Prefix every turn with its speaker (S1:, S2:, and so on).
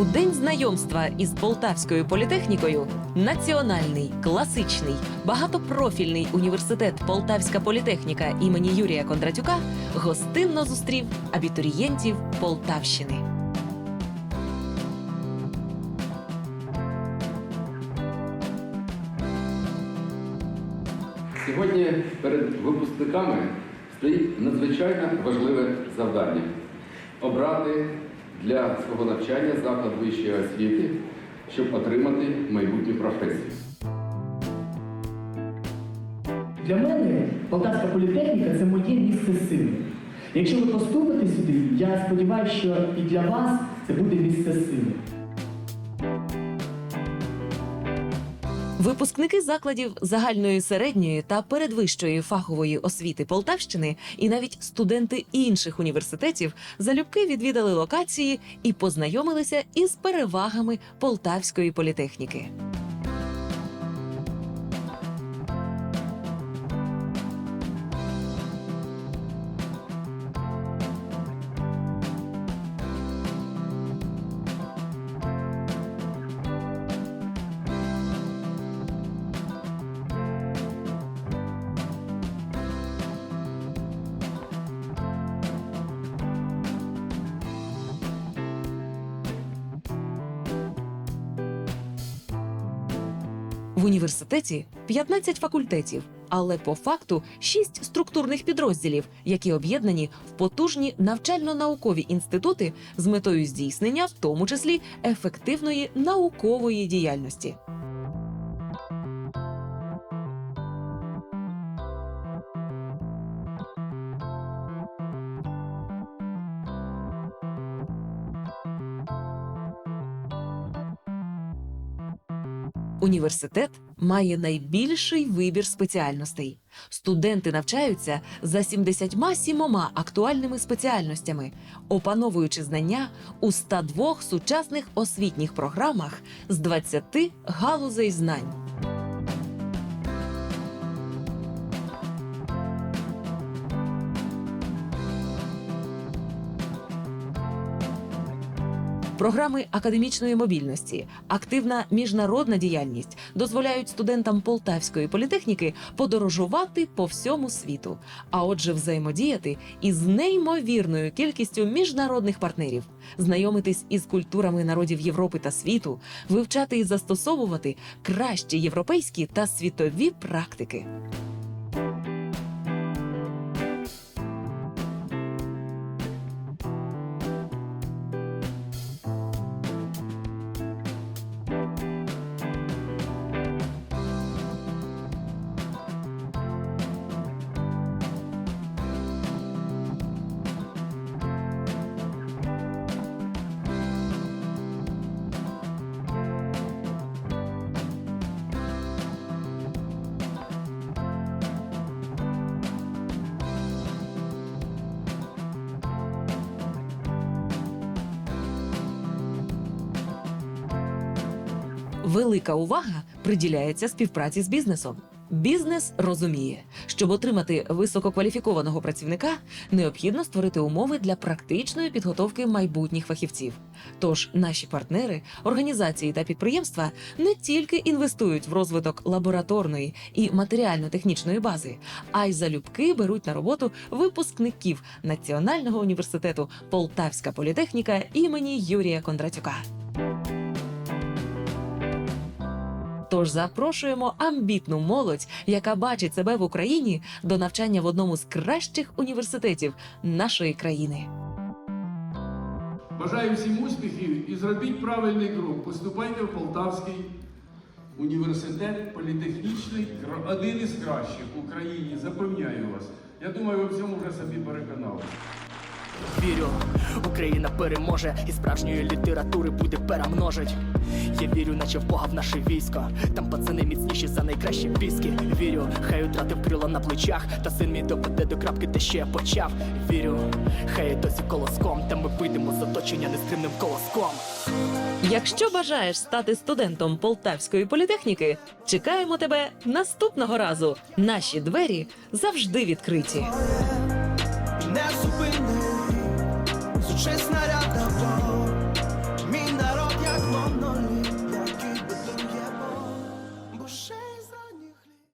S1: У день знайомства із Полтавською політехнікою Національний класичний багатопрофільний університет Полтавська політехніка імені Юрія Кондратюка гостинно зустрів абітурієнтів Полтавщини.
S2: Сьогодні перед випускниками стоїть надзвичайно важливе завдання обрати для свого навчання заклад вищої освіти, щоб отримати майбутню професію.
S3: Для мене Полтавська політехніка це моє місце сили. Якщо ви поступите сюди, я сподіваюся, що і для вас це буде місце сили.
S1: Випускники закладів загальної середньої та передвищої фахової освіти Полтавщини і навіть студенти інших університетів залюбки відвідали локації і познайомилися із перевагами полтавської політехніки. В університеті 15 факультетів, але по факту 6 структурних підрозділів, які об'єднані в потужні навчально-наукові інститути з метою здійснення, в тому числі ефективної наукової діяльності. Університет має найбільший вибір спеціальностей. Студенти навчаються за 77 актуальними спеціальностями, опановуючи знання у 102 сучасних освітніх програмах з 20 галузей знань. Програми академічної мобільності, активна міжнародна діяльність дозволяють студентам полтавської політехніки подорожувати по всьому світу, а отже, взаємодіяти із неймовірною кількістю міжнародних партнерів, знайомитись із культурами народів Європи та світу, вивчати і застосовувати кращі європейські та світові практики. Велика увага приділяється співпраці з бізнесом. Бізнес розуміє, щоб отримати висококваліфікованого працівника, необхідно створити умови для практичної підготовки майбутніх фахівців. Тож наші партнери, організації та підприємства не тільки інвестують в розвиток лабораторної і матеріально-технічної бази, а й залюбки беруть на роботу випускників Національного університету Полтавська політехніка імені Юрія Кондратюка. Тож запрошуємо амбітну молодь, яка бачить себе в Україні до навчання в одному з кращих університетів нашої країни.
S4: Бажаю всім успіхів і зробіть правильний крок. Поступайте в Полтавський університет політехнічний, один із кращих в Україні. Запевняю вас. Я думаю, ви в цьому вже собі переконали.
S5: Вірю, Україна переможе і справжньої літератури буде перемножить. Я вірю, наче в Бога в наше військо. Там пацани міцніші за найкращі віскі. Вірю, хай утратив крила на плечах, та син мій доведе до крапки, де ще я почав. Вірю, хай досі колоском, та ми вийдемо з оточення нестримним колоском.
S1: Якщо бажаєш стати студентом Полтавської політехніки, чекаємо тебе наступного разу. Наші двері завжди відкриті.
S6: не зупини,